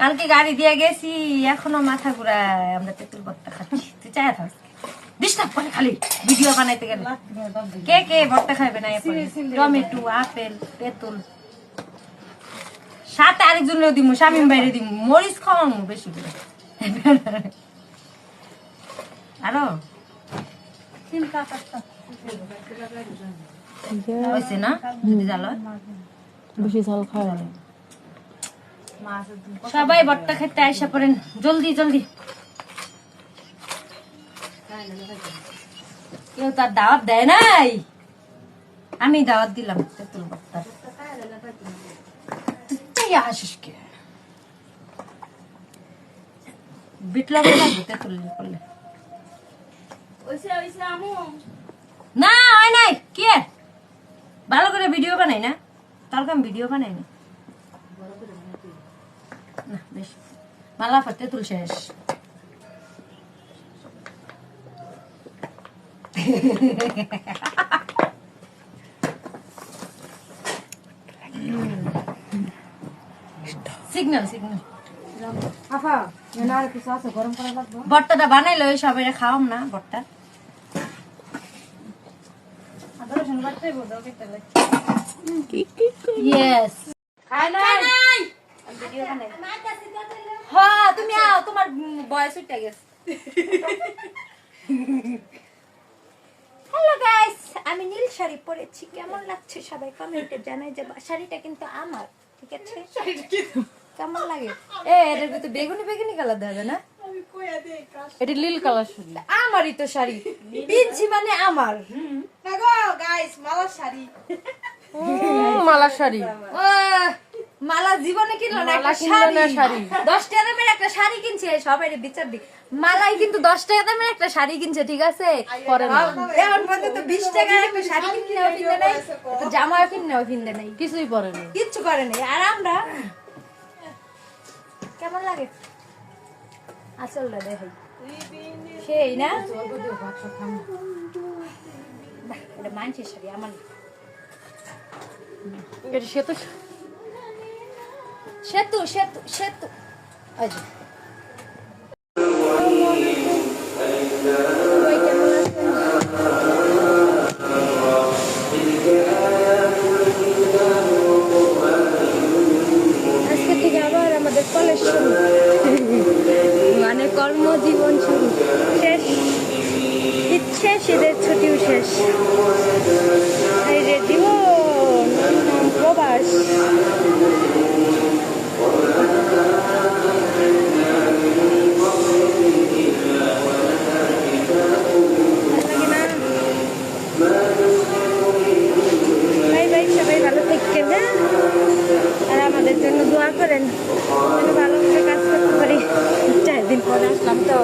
কালকে গাড়ি দিয়ে গেছি এখনও মাথা ঘুরায় আমরা তেঁতুল ভর্তা খাচ্ছি। তুই চাই থাক। ডিস্টার্ব করে খালি ভিডিও বানাইতে গেলে। কে কে ভর্তা খাইবে না টমেটো আপেল তেঁতুল। সাথে আরেকজন দিব শামিম বাইরে দিব মরিচ খাওয়ানো বেশি করে। আরও? না? বেশি ঝাল খাওয়া সবাই ভর্তা খেতে আইসা পড়েন। জলদি জলদি। কেউ তার দাওয়াত দেয় নাই? আমি দাওয়াত দিলাম তেঁতুল করলে। না নাই। কে? ভালো করে ভিডিও বানাই না? কালকে আমি ভিডিও বানাই না। না বেশ। মালা ফাতে তুল শেষ সিগন্যাল সিগন্যাল আফা এনে আর কিছু আছে গরম করা লাগবে? ভর্তাটা বানাইলো ওই সবাই খাওয়াম না ইয়েস খাই নাই। হ্যাঁ তুমি আও তোমার বয়স উঠে গেছে। হ্যালো গাইস আমি নীল শাড়ি পরেছি। কেমন লাগছে সবাই কমেন্টে জানাই যে শাড়িটা কিন্তু আমার ঠিক আছে? কেমন লাগে? এ এটার ভিতরে বেগুনি বেগুনি কালার যায় না? এটা লিল কালার শুধু আমারই তো শাড়ি। পিনছি মানে আমার। গাইস মালা শাড়ি। ও, মালা জীবনে কিনলো না একটা শাড়ি। দশ টাকা দামের একটা শাড়ি কিনছে সবাই বিচার দি। মালাই কিন্তু দশ টাকা দামের একটা শাড়ি কিনছে ঠিক আছে। এখন পর্যন্ত বিশ টাকার একটা শাড়ি কিনলেও কিনতে নাই। জামাও কিনলেও কিনতে নাই। কিছুই পরে না কিচ্ছু করে নাই। আর আমরা? কেমন লাগে? আসলটা দেখাই। সেই না? বাহ, এটা মানছে আমার। এটা সে তো সেতু সেতু সেতু? আজকে থেকে আবার আমাদের কলেজ শুরু। মানে কর্মজীবন শুরু। শেষ। শেষ, ঈদের ছুটিও শেষ। এই রে জীবন, প্রবাস। সবাই ভালো থাকবেন হ্যাঁ আর আমাদের জন্য দোয়া করেন। ভালো করে কাজ করতে পারি। চার দিন পরে আসলাম তো।